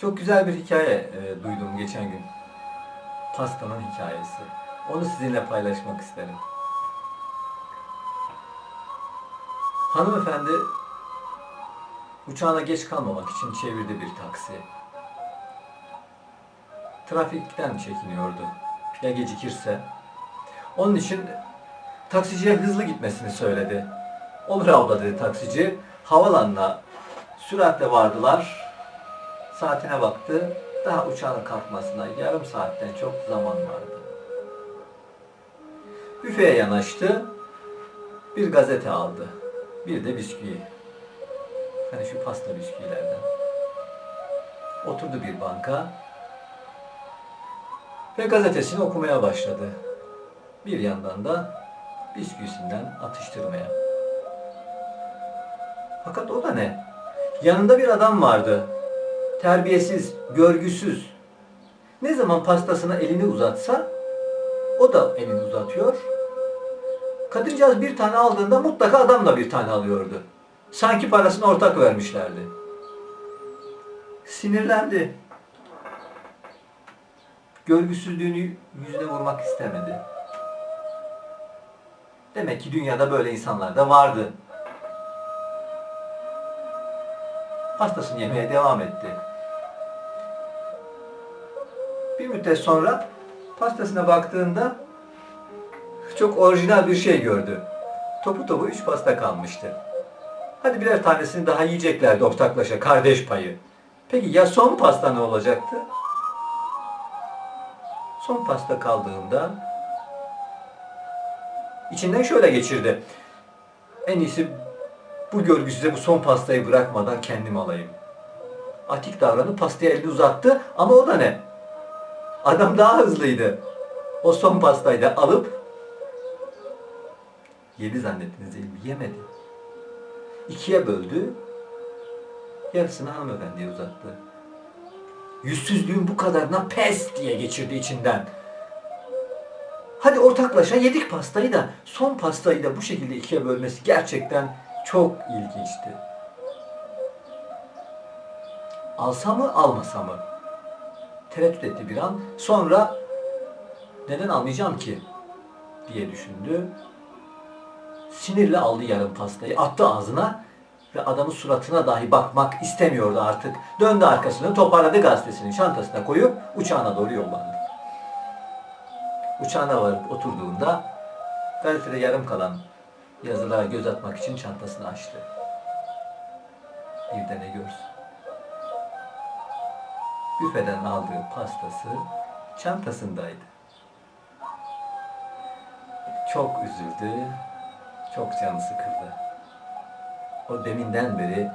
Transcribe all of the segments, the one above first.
Çok güzel bir hikaye e, duydum geçen gün. Pastanın hikayesi. Onu sizinle paylaşmak isterim. Hanımefendi uçağına geç kalmamak için çevirdi bir taksi. Trafikten çekiniyordu. Ya gecikirse? Onun için taksiciye hızlı gitmesini söyledi. Olur abla dedi taksici. Havalanına süratle vardılar. Saatine baktı. Daha uçağın kalkmasına yarım saatten çok zaman vardı. Büfeye yanaştı. Bir gazete aldı. Bir de bisküvi. Hani şu pasta bisküvilerden. Oturdu bir banka. Ve gazetesini okumaya başladı. Bir yandan da bisküvisinden atıştırmaya. Fakat o da ne? Yanında bir adam vardı. Terbiyesiz, görgüsüz. Ne zaman pastasına elini uzatsa o da elini uzatıyor. Kadıncağız bir tane aldığında mutlaka adam da bir tane alıyordu. Sanki parasını ortak vermişlerdi. Sinirlendi. Görgüsüzlüğünü yüzüne vurmak istemedi. Demek ki dünyada böyle insanlar da vardı. Pastasını yemeye devam etti. Bir müddet sonra pastasına baktığında çok orijinal bir şey gördü. Topu topu üç pasta kalmıştı. Hadi birer tanesini daha yiyeceklerdi ortaklaşa, kardeş payı. Peki ya son pasta ne olacaktı? Son pasta kaldığında içinden şöyle geçirdi. En iyisi bu görgüsüze bu son pastayı bırakmadan kendim alayım. Atik davranıp pastaya elini uzattı ama o da ne? Adam daha hızlıydı. O son pastayı da alıp yedi zannettiniz değil mi? Yemedi. İkiye böldü. Yarısını hanımefendiye uzattı. Yüzsüzlüğün bu kadarına pes diye geçirdi içinden. Hadi ortaklaşa yedik pastayı da son pastayı da bu şekilde ikiye bölmesi gerçekten çok ilginçti. Alsa mı almasa mı? Tereddüt etti bir an. Sonra neden almayacağım ki diye düşündü. Sinirle aldı yarım pastayı, attı ağzına ve adamın suratına dahi bakmak istemiyordu artık. Döndü arkasını, toparladı gazetesini çantasına koyup uçağına doğru yollandı. Uçağına varıp oturduğunda gazetede yarım kalan yazılara göz atmak için çantasını açtı. Bir de ne görsün. Büfeden aldığı pastası çantasındaydı. Çok üzüldü, çok canı sıkıldı. O deminden beri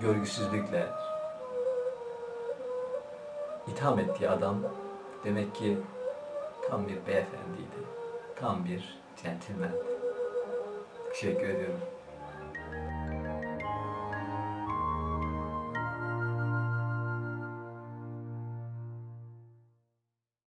görgüsüzlükle itham ettiği adam demek ki tam bir beyefendiydi. Tam bir centilmen. Teşekkür ediyorum.